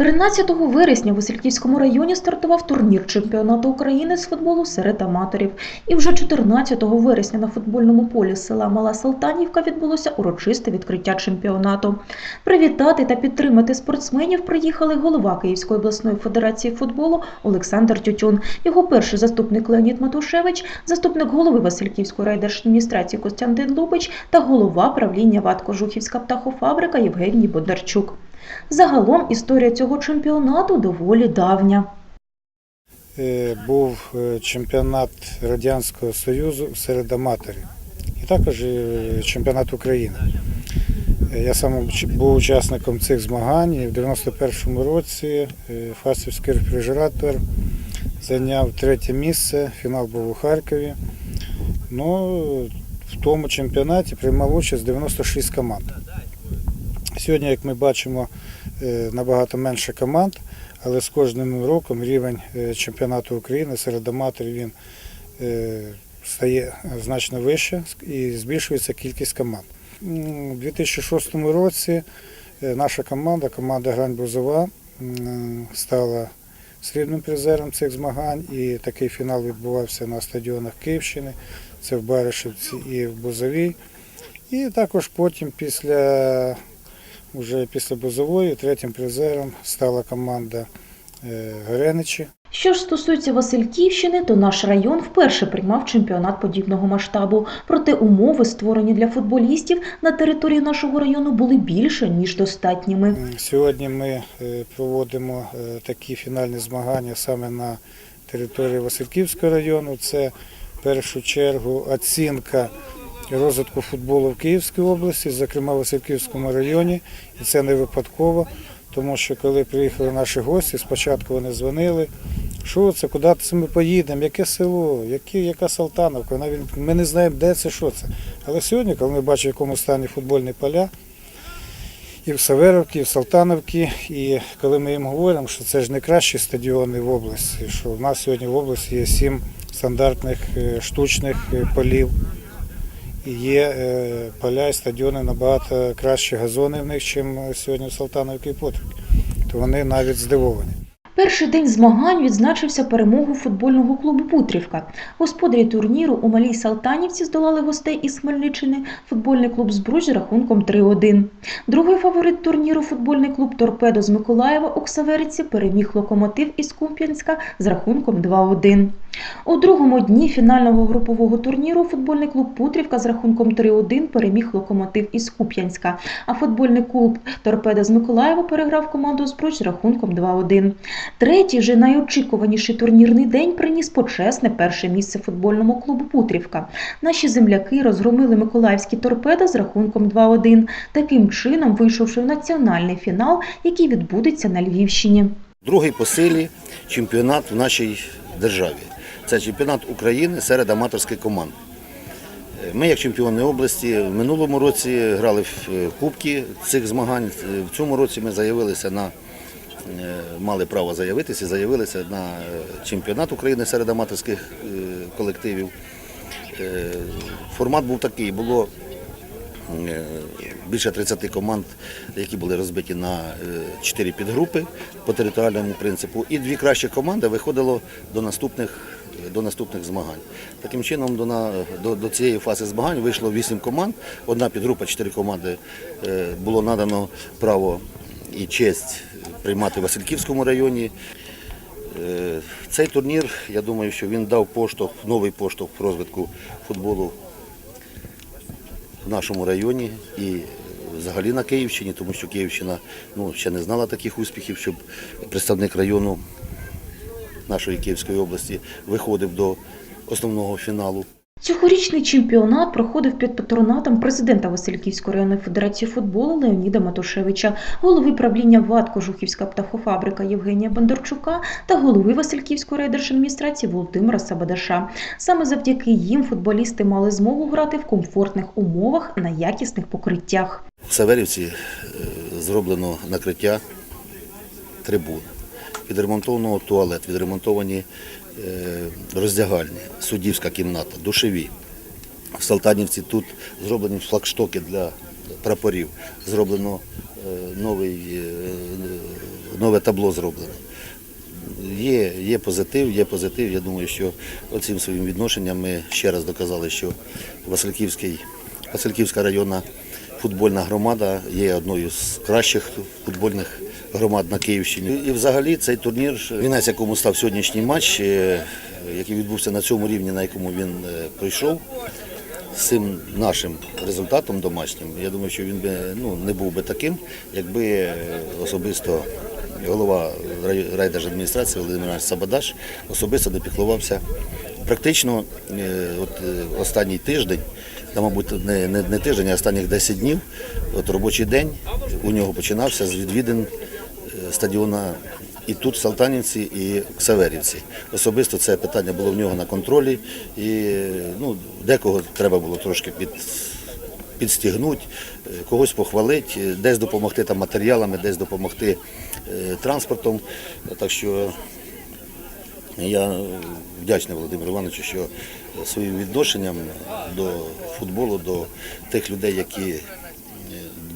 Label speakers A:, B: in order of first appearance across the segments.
A: 13 вересня в Васильківському районі стартував турнір чемпіонату України з футболу серед аматорів. І вже 14 вересня на футбольному полі села Мала Салтанівка відбулося урочисте відкриття чемпіонату. Привітати та підтримати спортсменів приїхали голова Київської обласної федерації футболу Олександр Тютюн, його перший заступник Леонід Матушевич, заступник голови Васильківської райдержадміністрації Костянтин Лубич та голова правління ВАТ Кожухівська птахофабрика Євгеній Бондарчук. Загалом історія цього чемпіонату доволі давня.
B: Е, був е, чемпіонат Радянського Союзу серед аматорів і також е, чемпіонат України. Я сам був учасником цих змагань і в 91-му році Фастівський рефрижератор зайняв третє місце, фінал був у Харкові. Ну, в тому чемпіонаті приймав участь 96 команд. Сьогодні, як ми бачимо, е, набагато менше команд, але з кожним роком рівень е, чемпіонату України серед аматорів він е, стає значно вище і збільшується кількість команд. У 2006 році наша команда, команда Грань Бузова, стала срібним призером цих змагань. І такий фінал відбувався на стадіонах Київщини, це в Баришівці і в Бузовій. І також потім після Уже після Бузової третім призером стала команда е, Греничі.
A: Що ж стосується Васильківщини, то наш район вперше приймав чемпіонат подібного масштабу. Проте умови, створені для футболістів на території нашого району, були більше ніж достатніми.
B: Сьогодні ми е, проводимо е, такі фінальні змагання саме на території Васильківського району. Це в першу чергу оцінка розвитку футболу в Київській області, зокрема в Васильківському районі. І це не випадково, тому що коли приїхали наші гості, спочатку вони дзвонили. Що це, куди це ми поїдемо, яке село, які, яка Салтановка, навіть ми не знаємо, де це, що це. Але сьогодні, коли ми бачимо, в якому стані футбольні поля, і в Саверовці, і в Салтановці, і коли ми їм говоримо, що це ж не кращі стадіони в області, що в нас сьогодні в області є сім стандартних е, штучних е, полів, є е, поля і стадіони набагато кращі газони в них, ніж сьогодні в Салтановці Потрібні. То вони навіть здивовані.
A: Перший день змагань відзначився перемогою футбольного клубу Путрівка. Господарі турніру у Малій Салтанівці здолали гостей із Хмельниччини футбольний клуб Збруч з рахунком 3-1. Другий фаворит турніру футбольний клуб Торпедо з Миколаєва у Ксавериці переміг локомотив із Куп'янська з рахунком 2-1. У другому дні фінального групового турніру футбольний клуб Путрівка з рахунком 3-1 переміг локомотив із Куп'янська, а футбольний клуб Торпедо з Миколаєва переграв команду Збруч з рахунком 2-1. Третій же найочікуваніший турнірний день приніс почесне перше місце футбольному клубу Путрівка. Наші земляки розгромили миколаївські торпеда з рахунком 2-1, таким чином вийшовши в національний фінал, який відбудеться на Львівщині.
C: Другий по силі чемпіонат в нашій державі. Це чемпіонат України серед аматорських команд. Е, Ми, як чемпіони області, в минулому році грали в е, кубки цих змагань. Е, В цьому році ми заявилися на мали право заявитися, заявилися на чемпіонат України серед аматорських колективів. Формат був такий: було більше 30 команд, які були розбиті на е, 4 підгрупи по територіальному принципу, і дві кращі команди виходило до наступних. До наступних змагань. Таким чином, до, на, до, до цієї фази змагань вийшло 8 команд. Одна підгрупа, 4 команди е, було надано право і честь приймати в Васильківському районі. Е, Цей турнір, я думаю, що він дав поштовх, новий поштовх розвитку футболу в нашому районі і взагалі на Київщині, тому що Київщина ну, ще не знала таких успіхів, щоб представник району нашої Київської області виходив до основного фіналу.
A: Цьогорічний чемпіонат проходив під патронатом президента Васильківської районної федерації футболу Леоніда Матушевича, голови правління ВАД Кожухівська птахофабрика Євгенія Бондарчука та голови Васильківської райдержадміністрації Володимира Сабадаша. Саме завдяки їм футболісти мали змогу грати в комфортних умовах на якісних покриттях.
C: В Саверівці е, зроблено накриття трибун, відремонтовано туалет, відремонтовані е, роздягальні, суддівська кімната, душеві. В Салтанівці тут зроблені флагштоки для прапорів, зроблено е, новий, е, нове табло зроблене. Є, є позитив, є позитив. Я думаю, що оцим своїм відношенням ми ще раз доказали, що Васильківський, Васильківська районна футбольна громада є одною з кращих футбольних громад на Київщині. І взагалі цей турнір, вінець якому став сьогоднішній матч, е, який відбувся на цьому рівні, на якому він е, пройшов, з цим нашим результатом домашнім, я думаю, що він би ну, не був би таким, якби е, особисто голова райдержадміністрації Володимир Сабадаш особисто не піклувався. Практично е, от, е, останній тиждень, та, мабуть, не, не, не тиждень, а останніх 10 днів, от робочий день у нього починався з відвідин е, стадіона і тут, в Салтанівці, і в Ксаверівці. Особисто це питання було в нього на контролі, і ну, декого треба було трошки під, підстігнути, е, когось похвалити, е, десь допомогти там, матеріалами, десь допомогти е, транспортом. Так що я вдячний Володимиру Івановичу, що своїм відношенням до футболу, до тих людей, які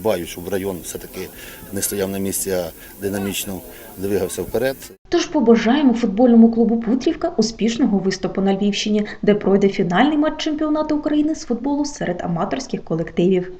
C: дбають, щоб район все-таки не стояв на місці, а динамічно двигався вперед.
A: Тож побажаємо футбольному клубу Путрівка успішного виступу на Львівщині, де пройде фінальний матч чемпіонату України з футболу серед аматорських колективів.